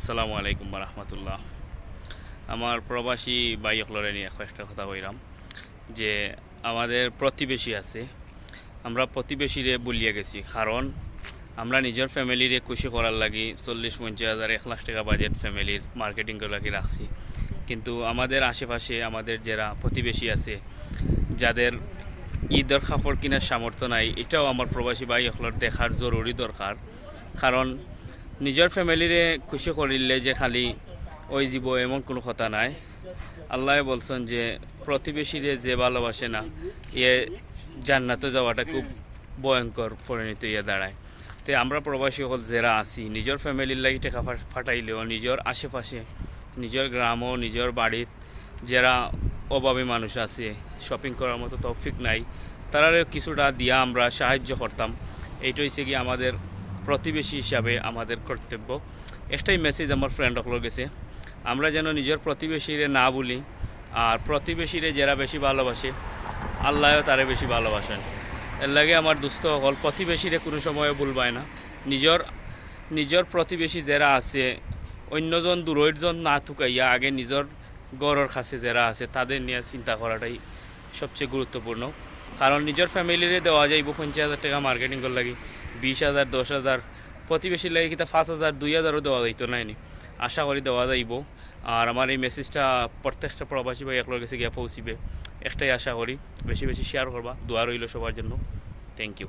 আসসালামু আলাইকুম রহমতুল্লাহ আমার প্রবাসী বাইকলরে নিয়ে কয়েকটা কথা কইলাম যে আমাদের প্রতিবেশী আছে, আমরা প্রতিবেশীরে বলিয়া গেছি, কারণ আমরা নিজের ফ্যামিলিরে খুশি করার লাগি চল্লিশ পঞ্চাশ হাজার এক লাখ টাকা বাজেট ফ্যামিলির মার্কেটিং করে লাগি রাখছি। কিন্তু আমাদের আশেপাশে আমাদের যারা প্রতিবেশী আছে, যাদের ঈদের কাপড় কেনার সামর্থ্য নাই, এটাও আমার প্রবাসী বাইকলর দেখার জরুরি দরকার। কারণ নিজের ফ্যামিলিরে খুশি করিলে যে খালি ওই জীব এমন কোনো কথা নাই। আল্লাহ বলছেন যে প্রতিবেশীরে যে ভালোবাসে না ইয়ে জান্নাতে যাওয়াটা খুব ভয়ঙ্কর পরিণতি ইয়ে দাঁড়ায়। তো আমরা প্রবাসী হল যারা আছি নিজের ফ্যামিলির লাগি টাকা ফাটাইলেও নিজের আশেপাশে নিজের গ্রামও নিজের বাড়িত যারা অভাবী মানুষ আছে শপিং করার মতো তৌফিক নাই। তারা কিছুটা দিয়া আমরা সাহায্য করতাম। এইটা হচ্ছে কি আমাদের প্রতিবেশী হিসাবে আমাদের কর্তব্য। একটাই মেসেজ আমার ফ্রেন্ড গেছে, আমরা যেন নিজের প্রতিবেশীরে না বলি, আর প্রতিবেশীরে যারা বেশি ভালোবাসে, আল্লাহও তারে বেশি ভালোবাসেন। এর লাগে আমার দুস্থ সকল প্রতিবেশীরে কোনো সময় ভুলবায় না। নিজের নিজের প্রতিবেশী যারা আছে, অন্যজন দূরজন না থুকাইয়া আগে নিজের গড়ের কাছে যারা আছে, তাদের নিয়ে চিন্তা করাটাই সবচেয়ে গুরুত্বপূর্ণ। কারণ নিজের ফ্যামিলিরে দেওয়া যাইব পঞ্চাশ হাজার টাকা মার্কেটিং করার লাগি। বিশ হাজার, দশ হাজার। প্রতিবেশীর লাগে কিন্তু পাঁচ হাজার, দুই হাজারও দেওয়া যাইতো, নাইনি। আশা করি দেওয়া যাইব। আর আমার এই মেসেজটা প্রত্যেকটা প্রবাসী ভাই একলোর কাছে গিয়ে পৌঁছিবে। একটাই আশা করি। বেশি বেশি শেয়ার করবা। দোয়া রইল সবার জন্য। Thank you